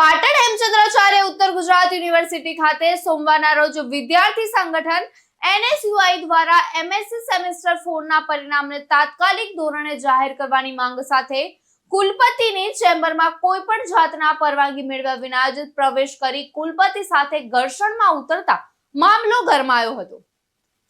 પાટણ હેમચંદ્રાચાર્ય ઉત્તર ગુજરાત યુનિવર્સિટી ખાતે સોમવારના રોજ વિદ્યાર્થી સંગઠન એનએસયુઆઈ દ્વારા એમએસસી સેમેસ્ટર ફોરના પરિણામને તાત્કાલિક ધોરણે જાહેર કરવાની માંગ સાથે કુલપતિની ચેમ્બરમાં કોઈ પણ જાતના પરવાનગી મેળવ્યા વિના જ પ્રવેશ કરી કુલપતિ સાથે ઘર્ષણમાં ઉતરતા મામલો ગરમાયો હતો.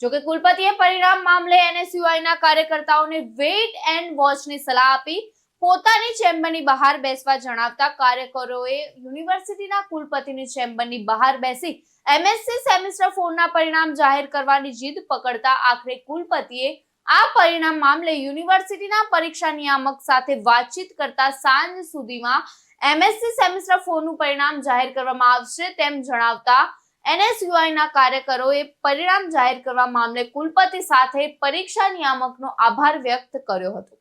જોકે કુલપતિએ પરિણામ મામલે એનએસયુઆઈના કાર્યકર્તાઓને વેઇટ એન્ડ વોચની સલાહ આપી પોતાની ચેમ્બરની બહાર બેસવા જણાવતા કાર્યકરોએ યુનિવર્સિટીના કુલપતિની ચેમ્બરની બહાર બેસી એમએસસી સેમિસ્ટર ફોરના પરિણામ જાહેર કરવાની જીદ પકડતા આખરે કુલપતિએ આ પરિણામ મામલે યુનિવર્સિટીના પરીક્ષા નિયામક સાથે વાતચીત કરતા સાંજ સુધીમાં એમએસસી સેમિસ્ટર ફોરનું પરિણામ જાહેર કરવામાં આવશે તેમ જણાવતા એનએસયુઆઈના કાર્યકરોએ પરિણામ જાહેર કરવા મામલે કુલપતિ સાથે પરીક્ષા નિયામકનો આભાર વ્યક્ત કર્યો હતો.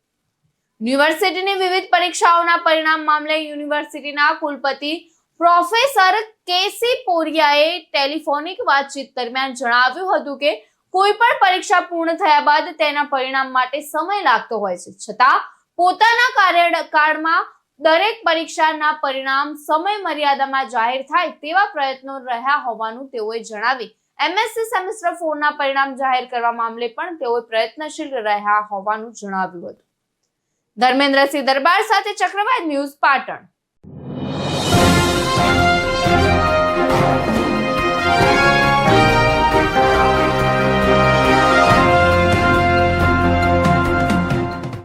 યુનિવર્સિટીની વિવિધ પરીક્ષાઓના પરિણામ મામલે યુનિવર્સિટીના કુલપતિ પ્રોફેસર કેસી પોરિયાએ ટેલિફોનિક વાતચીત દરમિયાન જણાવ્યું હતું કે કોઈ પણ પરીક્ષા પૂર્ણ થયા બાદ તેના પરિણામ માટે સમય લાગતો હોય છે. છતાં પોતાના કાર્યકાળમાં દરેક પરીક્ષાના પરિણામ સમય મર્યાદામાં જાહેર થાય તેવા પ્રયત્નો રહ્યા હોવાનું તેઓએ જણાવી. એમએસસી સેમેસ્ટર ફોરના પરિણામ જાહેર કરવા મામલે પણ તેઓએ પ્રયત્નશીલ રહ્યા હોવાનું જણાવ્યું હતું. ધર્મેન્દ્રસિંહ દરબાર સાથે ચક્રવાત ન્યૂઝ પાટણ.